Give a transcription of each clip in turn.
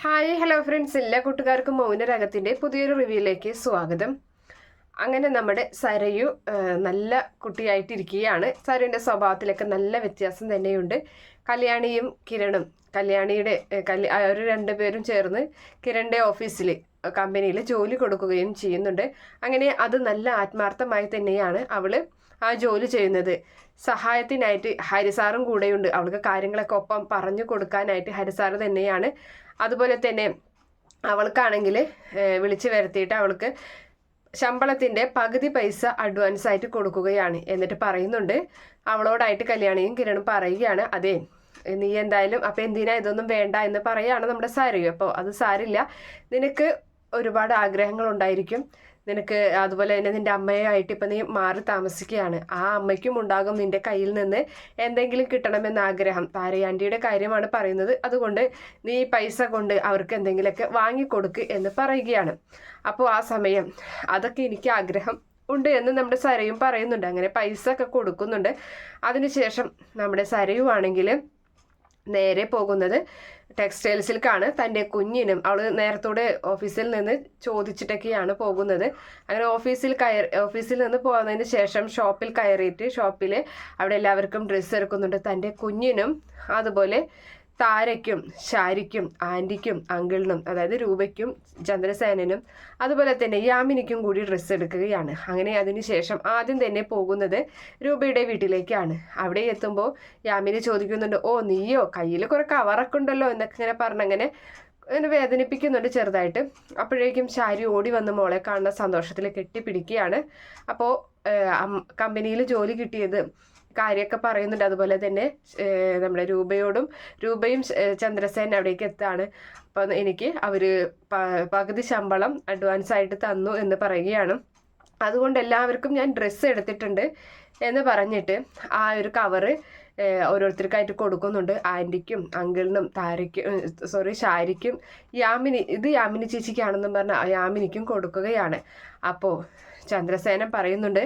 Hi hello friends എല്ലാ കൂട്ടുകാർക്കും മൗനരാഗത്തിന്റെ പുതിയൊരു റിവ്യൂയിലേക്ക് സ്വാഗതം. അങ്ങനെ നമ്മുടെ സരയു നല്ല കുട്ടിയായിട്ടിരിക്കുകയാണ്. സരയുടെ സ്വഭാവത്തിലൊക്കെ നല്ല വ്യത്യാസം തന്നെയുണ്ട്. കല്യാണിയും കിരണും കല്യാണിയുടെ കല്യ അവർ രണ്ടുപേരും ചേർന്ന് കിരണിന്റെ ഓഫീസിൽ കമ്പനിയിൽ ജോലി കൊടുക്കുകയും ചെയ്യുന്നുണ്ട്. അങ്ങനെ അത് നല്ല ആത്മാർത്ഥമായി തന്നെയാണ് അവൾ ആ ജോലി ചെയ്യുന്നത്. സഹായത്തിനായിട്ട് ഹരിസാറും കൂടെയുണ്ട്. അവൾക്ക് കാര്യങ്ങളൊക്കെ ഒപ്പം പറഞ്ഞു കൊടുക്കാനായിട്ട് ഹരിസാർ തന്നെയാണ്. അതുപോലെ തന്നെ അവൾക്കാണെങ്കിൽ വിളിച്ചു വരുത്തിയിട്ട് അവൾക്ക് ശമ്പളത്തിന്റെ പകുതി പൈസ അഡ്വാൻസ് ആയിട്ട് കൊടുക്കുകയാണ് എന്നിട്ട് പറയുന്നുണ്ട്. അവളോടായിട്ട് കല്യാണിയും കിരണും പറയുകയാണ് അതെ നീ എന്തായാലും അപ്പം എന്തിനാ ഇതൊന്നും വേണ്ട എന്ന് പറയുകയാണ് നമ്മുടെ സാരയും അപ്പോൾ അത് സാരില്ല. നിനക്ക് ഒരുപാട് ആഗ്രഹങ്ങൾ ഉണ്ടായിരിക്കും. നിനക്ക് അതുപോലെ തന്നെ നിന്റെ അമ്മയായിട്ട് ഇപ്പം നീ മാറി താമസിക്കുകയാണ്. ആ അമ്മയ്ക്കും ഉണ്ടാകും നിന്റെ കയ്യിൽ നിന്ന് എന്തെങ്കിലും കിട്ടണമെന്ന ആഗ്രഹം. താരയാണ്ടിയുടെ കാര്യമാണ് പറയുന്നത്. അതുകൊണ്ട് നീ പൈസ കൊണ്ട് അവർക്ക് എന്തെങ്കിലുമൊക്കെ വാങ്ങിക്കൊടുക്ക് എന്ന് പറയുകയാണ്. അപ്പോൾ ആ സമയം അതൊക്കെ എനിക്ക് ആഗ്രഹം ഉണ്ട് എന്ന് നമ്മുടെ സരയും പറയുന്നുണ്ട്. അങ്ങനെ പൈസ ഒക്കെ കൊടുക്കുന്നുണ്ട്. അതിനുശേഷം നമ്മുടെ സരയുവാണെങ്കിൽ നേരെ പോകുന്നത് ടെക്സ്റ്റൈൽസിലേക്കാണ് തന്റെ കുഞ്ഞിനും അവൾ നേരത്തോടെ ഓഫീസിൽ നിന്ന് ചോദിച്ചിട്ടൊക്കെയാണ് പോകുന്നത്. അങ്ങനെ ഓഫീസിൽ കയറി ഓഫീസിൽ നിന്ന് പോകുന്നതിന് ശേഷം ഷോപ്പിൽ കയറിയിട്ട് ഷോപ്പിൽ അവിടെ എല്ലാവർക്കും ഡ്രസ്സ് എടുക്കുന്നുണ്ട്. തന്റെ കുഞ്ഞിനും അതുപോലെ താരയ്ക്കും ശാരിക്കും ആന്റിക്കും അങ്കിളിനും അതായത് രൂപയ്ക്കും ചന്ദ്രസേനനും അതുപോലെ തന്നെ യാമിനിക്കും കൂടി ഡ്രസ്സ് എടുക്കുകയാണ്. അങ്ങനെ അതിനുശേഷം ആദ്യം തന്നെ പോകുന്നത് രൂപയുടെ വീട്ടിലേക്കാണ്. അവിടെ എത്തുമ്പോൾ യാമിനി ചോദിക്കുന്നുണ്ട് ഓ നീയോ? കയ്യിൽ കുറേ കവറൊക്കെ ഉണ്ടല്ലോ? എന്നൊക്കെ ഇങ്ങനെ പറഞ്ഞങ്ങനെ അങ്ങനെ വേദനിപ്പിക്കുന്നുണ്ട് ചെറുതായിട്ട്. അപ്പോഴേക്കും ശാരി ഓടി വന്ന് മോളെ കാണുന്ന സന്തോഷത്തിൽ കെട്ടിപ്പിടിക്കുകയാണ്. അപ്പോൾ കമ്പനിയിൽ ജോലി കിട്ടിയത് കാര്യമൊക്കെ പറയുന്നുണ്ട്. അതുപോലെ തന്നെ നമ്മുടെ രൂപയോടും രൂപയും ചന്ദ്രസേന അവിടേക്ക് എത്താണ്. അപ്പം എനിക്ക് അവർ പകുതി ശമ്പളം അഡ്വാൻസ് ആയിട്ട് തന്നു എന്ന് പറയുകയാണ്. അതുകൊണ്ട് എല്ലാവർക്കും ഞാൻ ഡ്രസ്സ് എടുത്തിട്ടുണ്ട് എന്ന് പറഞ്ഞിട്ട് ആ ഒരു കവറ് ഓരോരുത്തർക്കായിട്ട് കൊടുക്കുന്നുണ്ട്. ആന്റിക്കും അങ്കിളിനും താരയ്ക്കും സോറി ഷാരിക്കും യാമിനി ഇത് യാമിനി ചേച്ചിക്കാണെന്നും പറഞ്ഞ് യാമിനിക്കും കൊടുക്കുകയാണ്. അപ്പോൾ ചന്ദ്രസേനൻ പറയുന്നുണ്ട്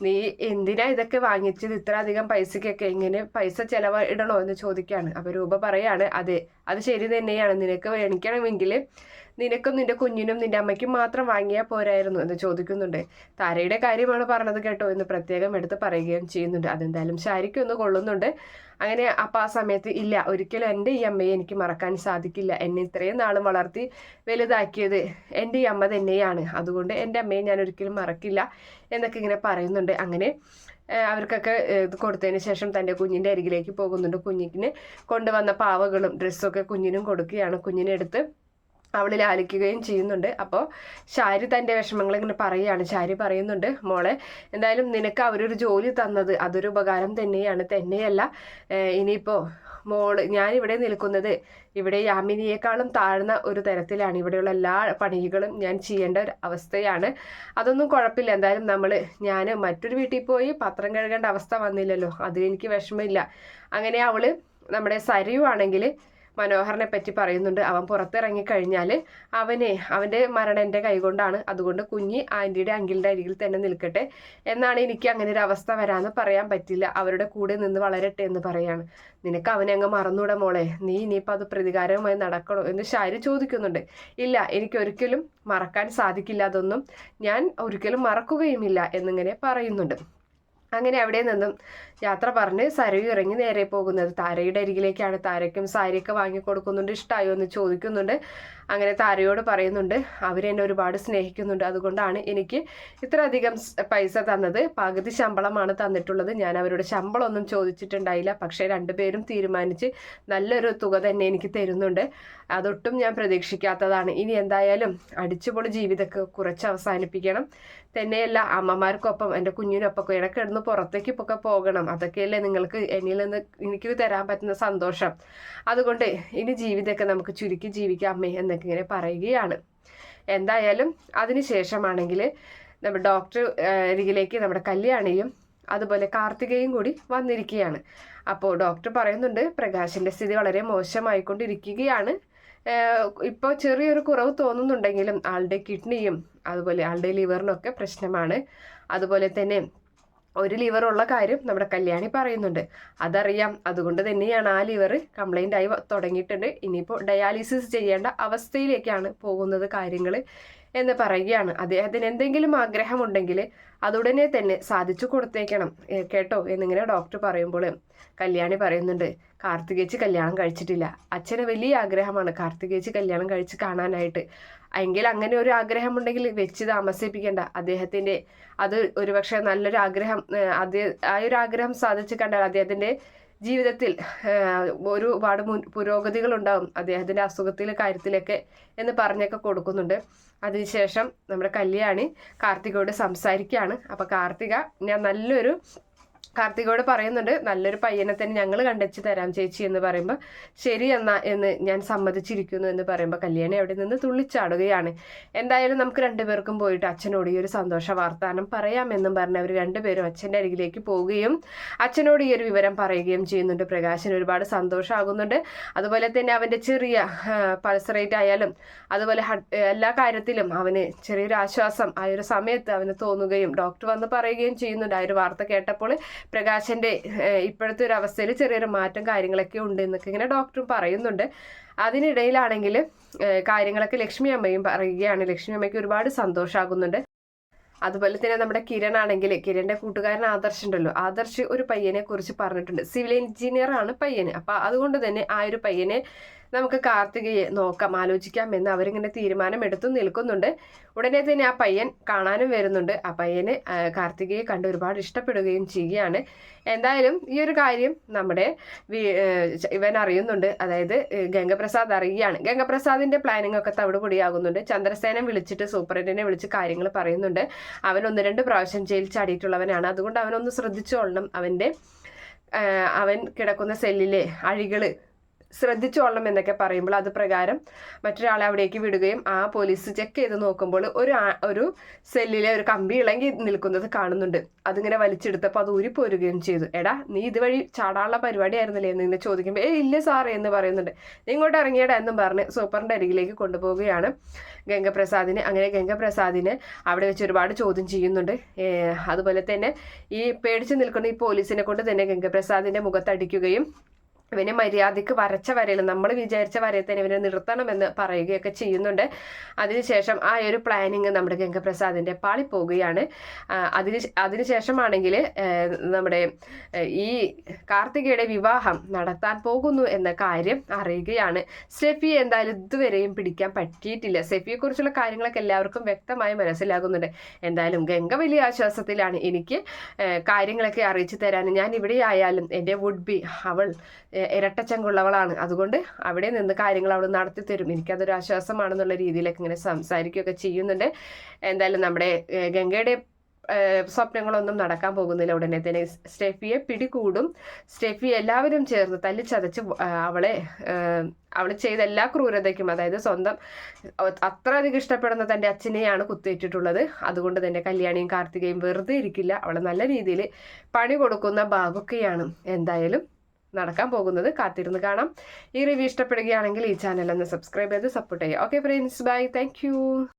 നീ എന്തിനാ ഇതൊക്കെ വാങ്ങിച്ചത്? ഇത്ര അധികം പൈസക്കൊക്കെ എങ്ങനെ പൈസ ചെലവിടണോ എന്ന് ചോദിക്കുകയാണ് അപ്പോൾ രൂപ പറയാണ് അതെ അത് ശരി തന്നെയാണ്. നിനക്ക് മേടിക്കണമെങ്കിൽ നിനക്കും നിന്റെ കുഞ്ഞിനും നിന്റെ അമ്മയ്ക്കും മാത്രം വാങ്ങിയാൽ പോരായിരുന്നു എന്ന് ചോദിക്കുന്നുണ്ട്. താരയുടെ കാര്യമാണ് പറഞ്ഞത് കേട്ടോ എന്ന് പ്രത്യേകം എടുത്ത് പറയുകയും ചെയ്യുന്നുണ്ട്. അതെന്തായാലും ശാരിക്കും ഒന്ന് കൊള്ളുന്നുണ്ട്. അങ്ങനെ അപ്പം ആ സമയത്ത് ഇല്ല ഒരിക്കലും എന്റെ ഈ അമ്മയെ എനിക്ക് മറക്കാൻ സാധിക്കില്ല. എന്നെ ഇത്രയും നാളും വളർത്തി വലുതാക്കിയത് എന്റെ ഈ അമ്മ തന്നെയാണ്. അതുകൊണ്ട് എന്റെ അമ്മയെ ഞാൻ ഒരിക്കലും മറക്കില്ല എന്നൊക്കെ ഇങ്ങനെ പറയുന്നുണ്ട്. അങ്ങനെ അവർക്കൊക്കെ ഇത് കൊടുത്തതിന് ശേഷം തന്റെ കുഞ്ഞിന്റെ അരികിലേക്ക് പോകുന്നുണ്ട്. കുഞ്ഞിന് കൊണ്ടുവന്ന പാവകളും ഡ്രസ്സൊക്കെ കുഞ്ഞിനും കൊടുക്കുകയാണ്. കുഞ്ഞിനെ എടുത്ത് അവൾ ലാലിക്കുകയും ചെയ്യുന്നുണ്ട്. അപ്പോൾ ഷാരി തന്റെ വിഷമങ്ങൾ ഇങ്ങനെ പറയുകയാണ്. ഷാരി പറയുന്നുണ്ട് മോളെ എന്തായാലും നിനക്ക് അവരൊരു ജോലി തന്നത് അതൊരു ഉപകാരം തന്നെയാണ്. തന്നെയല്ല ഇനിയിപ്പോൾ മോൾ ഞാനിവിടെ നിൽക്കുന്നത് ഇവിടെ യാമിനിയേക്കാളും താഴ്ന്ന ഒരു തരത്തിലാണ്. ഇവിടെയുള്ള എല്ലാ പണികളും ഞാൻ ചെയ്യേണ്ട ഒരു അവസ്ഥയാണ്. അതൊന്നും കുഴപ്പമില്ല. എന്തായാലും നമ്മൾ ഞാൻ മറ്റൊരു വീട്ടിൽ പോയി പത്രം കഴുകേണ്ട അവസ്ഥ വന്നില്ലല്ലോ. അതിലെനിക്ക് വിഷമമില്ല. അങ്ങനെ അവൾ നമ്മുടെ സരയുവാണെങ്കിൽ മനോഹറിനെ പറ്റി പറയുന്നുണ്ട്. അവൻ പുറത്തിറങ്ങി കഴിഞ്ഞാൽ അവനെ അവന്റെ മരണം എന്റെ കൈകൊണ്ടാണ്. അതുകൊണ്ട് കുഞ്ഞി ആന്റിയുടെ അങ്കിളിന്റെ അരികിൽ തന്നെ നിൽക്കട്ടെ. എന്നാണ് എനിക്ക് അങ്ങനെ ഒരു അവസ്ഥ വരാമെന്ന് പറയാൻ പറ്റില്ല. അവരുടെ കൂടെ നിന്ന് വളരട്ടെ എന്ന് പറയാണ്. നിനക്ക് അവനെ അങ്ങ് മറന്നൂടെ മോളെ. നീ ഇനിയിപ്പോൾ അത് പ്രതികാരവുമായി നടക്കണോ എന്ന് ഷാരി ചോദിക്കുന്നുണ്ട്. ഇല്ല എനിക്ക് ഒരിക്കലും മറക്കാൻ സാധിക്കില്ല. അതൊന്നും ഞാൻ ഒരിക്കലും മറക്കുകയുമില്ല എന്നിങ്ങനെ പറയുന്നുണ്ട്. അങ്ങനെ അവിടെ നിന്നും യാത്ര പറഞ്ഞ് സരവി ഇറങ്ങി നേരെ പോകുന്നത്. താരയുടെ അരികിലേക്കാണ്. താരയ്ക്കും സാരിയൊക്കെ വാങ്ങി കൊടുക്കുന്നുണ്ട്. ഇഷ്ടമായോ എന്ന് ചോദിക്കുന്നുണ്ട്. അങ്ങനെ താരയോട് പറയുന്നുണ്ട് അവരെന്നെ ഒരുപാട് സ്നേഹിക്കുന്നുണ്ട്. അതുകൊണ്ടാണ് എനിക്ക് ഇത്ര അധികം പൈസ തന്നത്. പകുതി ശമ്പളമാണ് തന്നിട്ടുള്ളത്. ഞാൻ അവരുടെ ശമ്പളമൊന്നും ചോദിച്ചിട്ടുണ്ടായില്ല. പക്ഷേ രണ്ടുപേരും തീരുമാനിച്ച് നല്ലൊരു തുക തന്നെ എനിക്ക് തരുന്നുണ്ട്. അതൊട്ടും ഞാൻ പ്രതീക്ഷിക്കാത്തതാണ്. ഇനി എന്തായാലും അടിച്ചുപൊളി ജീവിതമൊക്കെ കുറച്ച് അവസാനിപ്പിക്കണം. തന്നെയല്ല അമ്മമാർക്കൊപ്പം എന്റെ കുഞ്ഞിനൊപ്പം ഇടക്കിടന്ന് പുറത്തേക്ക് ഒക്കെ പോകണം. അതൊക്കെയല്ലേ നിങ്ങൾക്ക് എന്നിൽ നിന്ന് എനിക്ക് തരാൻ പറ്റുന്ന സന്തോഷം. അതുകൊണ്ട് ഇനി ജീവിതമൊക്കെ നമുക്ക് ചുരുക്കി ജീവിക്കാം അമ്മേ എന്നൊക്കെ ഇങ്ങനെ പറയുകയാണ്. എന്തായാലും അതിനുശേഷമാണെങ്കിൽ നമ്മുടെ ഡോക്ടർ അരികിലേക്ക് നമ്മുടെ കല്യാണിയും അതുപോലെ കാർത്തികയും കൂടി വന്നിരിക്കുകയാണ്. അപ്പോൾ ഡോക്ടർ പറയുന്നുണ്ട് പ്രകാശിന്റെ സ്ഥിതി വളരെ മോശമായിക്കൊണ്ടിരിക്കുകയാണ്. ഇപ്പോൾ ചെറിയൊരു കുറവ് തോന്നുന്നുണ്ടെങ്കിലും ആളുടെ കിഡ്നിയും അതുപോലെ ആളുടെ ലിവറിനൊക്കെ പ്രശ്നമാണ്. അതുപോലെ തന്നെ ഒരു ലിവർ ഉള്ള കാര്യം നമ്മുടെ കല്യാണി പറയുന്നുണ്ട്. അതറിയാം. അതുകൊണ്ട് തന്നെയാണ് ആ ലിവർ കംപ്ലൈന്റ് ആയി തുടങ്ങിയിട്ടുണ്ട്. ഇനിയിപ്പോൾ ഡയാലിസിസ് ചെയ്യേണ്ട അവസ്ഥയിലേക്കാണ് പോകുന്നത് കാര്യങ്ങൾ എന്ന് പറയുകയാണ്. അദ്ദേഹത്തിന് എന്തെങ്കിലും ആഗ്രഹമുണ്ടെങ്കിൽ അതുടനെ തന്നെ സാധിച്ചു കൊടുത്തേക്കണം കേട്ടോ എന്നിങ്ങനെ ഡോക്ടർ പറയുമ്പോൾ കല്യാണി പറയുന്നുണ്ട് കാർത്തികേച്ച് കല്യാണം കഴിച്ചിട്ടില്ല. അച്ഛന് വലിയ ആഗ്രഹമാണ് കാർത്തികേച്ച് കല്യാണം കഴിച്ച് കാണാനായിട്ട്. എങ്കിൽ അങ്ങനെ ഒരു ആഗ്രഹമുണ്ടെങ്കിൽ വെച്ച് താമസിപ്പിക്കേണ്ട. അദ്ദേഹത്തിന്റെ അത് ഒരുപക്ഷെ നല്ലൊരു ആഗ്രഹം അതേ ആ ഒരു ആഗ്രഹം സാധിച്ചു കണ്ടാൽ അദ്ദേഹത്തിന്റെ ജീവിതത്തിൽ ഒരുപാട് മുൻ പുരോഗതികൾ ഉണ്ടാവും അദ്ദേഹത്തിന്റെ അസുഖത്തിലെ കാര്യത്തിലൊക്കെ എന്ന് പറഞ്ഞൊക്കെ കൊടുക്കുന്നുണ്ട്. അതിനുശേഷം നമ്മുടെ കല്യാണി കാർത്തികയോട് സംസാരിക്കുകയാണ്. അപ്പോൾ കാർത്തിക ഞാൻ നല്ലൊരു കാർത്തികോട് പറയുന്നുണ്ട് നല്ലൊരു പയ്യനെ തന്നെ ഞങ്ങൾ കണ്ടെച്ച് തരാം ചേച്ചി എന്ന് പറയുമ്പോൾ ശരി എന്നാ എന്ന് ഞാൻ സമ്മതിച്ചിരിക്കുന്നു എന്ന് പറയുമ്പോൾ കല്യാണി അവിടെ നിന്ന് തുള്ളിച്ചാടുകയാണ്. എന്തായാലും നമുക്ക് രണ്ടുപേർക്കും പോയിട്ട് അച്ഛനോട് ഈ ഒരു സന്തോഷ വാർത്താനം പറയാമെന്നും പറഞ്ഞ് അവർ രണ്ടുപേരും അച്ഛന്റെ അരികിലേക്ക് പോവുകയും അച്ഛനോട് ഈ ഒരു വിവരം പറയുകയും ചെയ്യുന്നുണ്ട്. പ്രകാശൻ ഒരുപാട് സന്തോഷമാകുന്നുണ്ട് അതുപോലെ തന്നെ അവന്റെ ചെറിയ പൾസ് റേറ്റ് ആയാലും അതുപോലെ എല്ലാ കാര്യത്തിലും അവന് ചെറിയൊരു ആശ്വാസം ആ ഒരു സമയത്ത് അവന് തോന്നുകയും ഡോക്ടർ വന്ന് പറയുകയും ചെയ്യുന്നുണ്ട്. ആ ഒരു വാർത്ത കേട്ടപ്പോൾ പ്രകാശന്റെ ഇപ്പോഴത്തെ ഒരു അവസ്ഥയിൽ ചെറിയൊരു മാറ്റം കാര്യങ്ങളൊക്കെ ഉണ്ട് എന്നൊക്കെ ഇങ്ങനെ ഡോക്ടറും പറയുന്നുണ്ട്. അതിനിടയിലാണെങ്കിൽ കാര്യങ്ങളൊക്കെ ലക്ഷ്മി അമ്മയും പറയുകയാണ്. ലക്ഷ്മി അമ്മയ്ക്ക് ഒരുപാട് സന്തോഷമാകുന്നുണ്ട് അതുപോലെ തന്നെ നമ്മുടെ കിരൺ ആണെങ്കിൽ കിരണിന്റെ കൂട്ടുകാരൻ ആദർശ് ഉണ്ടല്ലോ. ആദർശ് ഒരു പയ്യനെ കുറിച്ച് പറഞ്ഞിട്ടുണ്ട്. സിവിൽ എഞ്ചിനീയർ ആണ് പയ്യന് അപ്പൊ അതുകൊണ്ട് തന്നെ ആ ഒരു പയ്യനെ നമുക്ക് കാർത്തികയെ നോക്കാം ആലോചിക്കാം എന്ന് അവരിങ്ങനെ തീരുമാനം എടുത്തു നിൽക്കുന്നുണ്ട്. ഉടനെ തന്നെ ആ പയ്യൻ കാണാനും വരുന്നുണ്ട്. ആ പയ്യന് കാർത്തികയെ കണ്ട് ഒരുപാട് ഇഷ്ടപ്പെടുകയും ചെയ്യുകയാണ്. എന്തായാലും ഈ ഒരു കാര്യം നമ്മുടെ ഇവൻ അറിയുന്നുണ്ട്. അതായത് ഗംഗപ്രസാദ് അറിയുകയാണ്. ഗംഗപ്രസാദിന്റെ പ്ലാനിംഗ് ഒക്കെ തവിടുപൊടിയാകുന്നുണ്ട്. ചന്ദ്രസേനം വിളിച്ചിട്ട് സൂപ്രണ്ടിനെ വിളിച്ച് കാര്യങ്ങൾ പറയുന്നുണ്ട്. അവൻ ഒന്ന് രണ്ട് പ്രാവശ്യം ജയിൽ ചാടിയിട്ടുള്ളവനാണ്. അതുകൊണ്ട് അവനൊന്ന് ശ്രദ്ധിച്ചോളണം. അവന്റെ അവൻ കിടക്കുന്ന സെല്ലിലെ അഴികൾ ശ്രദ്ധിച്ചോളണം എന്നൊക്കെ പറയുമ്പോൾ അത് പ്രകാരം മറ്റൊരാളെ അവിടേക്ക് വിടുകയും ആ പോലീസ് ചെക്ക് ചെയ്ത് നോക്കുമ്പോൾ ഒരു ഒരു സെല്ലിലെ ഒരു കമ്പി ഇളങ്ങി നിൽക്കുന്നത് കാണുന്നുണ്ട്. അതിങ്ങനെ വലിച്ചെടുത്തപ്പോൾ അത് ഊരിപ്പോരുകയും ചെയ്തു. എടാ നീ ഇതുവഴി ചാടാനുള്ള പരിപാടിയായിരുന്നില്ലേ എന്ന് ഇങ്ങനെ ചോദിക്കുമ്പോൾ ഏ ഇല്ല സാറേ എന്ന് പറയുന്നുണ്ട്. നീ ഇങ്ങോട്ട് ഇറങ്ങിയടാ എന്നും പറഞ്ഞ് സൂപ്പറിന്റെ അരികിലേക്ക് കൊണ്ടുപോവുകയാണ് ഗംഗപ്രസാദിനെ. അങ്ങനെ ഗംഗപ്രസാദിനെ അവിടെ വെച്ച് ഒരുപാട് ചോദ്യം ചെയ്യുന്നുണ്ട്. അതുപോലെ തന്നെ ഈ പേടിച്ച് നിൽക്കുന്ന ഈ പോലീസിനെ കൊണ്ട് തന്നെ ഗംഗപ്രസാദിന്റെ മുഖത്തടിക്കുകയും ഇവനെ മര്യാദയ്ക്ക് വരച്ച വരയിൽ നമ്മൾ വിചാരിച്ച വരയിൽ തന്നെ ഇവനെ നിർത്തണമെന്ന് പറയുകയൊക്കെ ചെയ്യുന്നുണ്ട്. അതിനുശേഷം ആ ഒരു പ്ലാനിങ് നമ്മുടെ ഗംഗപ്രസാദിന്റെ പാളിപ്പോവുകയാണ് അതിന് അതിനുശേഷമാണെങ്കിൽ നമ്മുടെ ഈ കാർത്തികയുടെ വിവാഹം നടത്താൻ പോകുന്നു എന്ന കാര്യം അറിയുകയാണ്. സെഫി എന്തായാലും ഇതുവരെയും പിടിക്കാൻ പറ്റിയിട്ടില്ല. സെഫിയെക്കുറിച്ചുള്ള കാര്യങ്ങളൊക്കെ എല്ലാവർക്കും വ്യക്തമായി മനസ്സിലാകുന്നുണ്ട്. എന്തായാലും ഗംഗ വലിയ ആശ്വാസത്തിലാണ് എനിക്ക് കാര്യങ്ങളൊക്കെ അറിയിച്ചു തരാൻ ഞാൻ ഇവിടെ ആയാലും എന്റെ വുഡ് ബി അവൾ ഇരട്ടച്ചങ്കുള്ളവളാണ്. അതുകൊണ്ട് അവിടെ നിന്ന് കാര്യങ്ങൾ അവൾ നടത്തി തരും. എനിക്കതൊരു ആശ്വാസമാണെന്നുള്ള രീതിയിലൊക്കെ ഇങ്ങനെ സംസാരിക്കുകയൊക്കെ ചെയ്യുന്നുണ്ട്. എന്തായാലും നമ്മുടെ ഗംഗയുടെ സ്വപ്നങ്ങളൊന്നും നടക്കാൻ പോകുന്നില്ല ഉടനെ തന്നെ. സ്റ്റെഫിയെ പിടികൂടും. സ്റ്റെഫി എല്ലാവരും ചേർന്ന് തല്ലിച്ചതച്ച് അവളെ അവൾ ചെയ്ത എല്ലാ ക്രൂരതയ്ക്കും അതായത് സ്വന്തം അത്ര അധികം ഇഷ്ടപ്പെടുന്ന തന്റെ അച്ഛനെയാണ് കുത്തേറ്റിട്ടുള്ളത്. അതുകൊണ്ട് തന്നെ കല്യാണിയും കാർത്തികയും വെറുതെ ഇരിക്കില്ല. അവളെ നല്ല രീതിയിൽ പണി കൊടുക്കുന്ന ബാബുക്കയാണ്. എന്തായാലും നടക്കാൻ പോകുന്നത് കാത്തിരുന്ന് കാണാം. ഈ റിവ്യൂ ഇഷ്ടപ്പെടുകയാണെങ്കിൽ ഈ ചാനൽ ഒന്ന് സബ്സ്ക്രൈബ് ചെയ്ത് സപ്പോർട്ട് ചെയ്യുക. Okay friends bye thank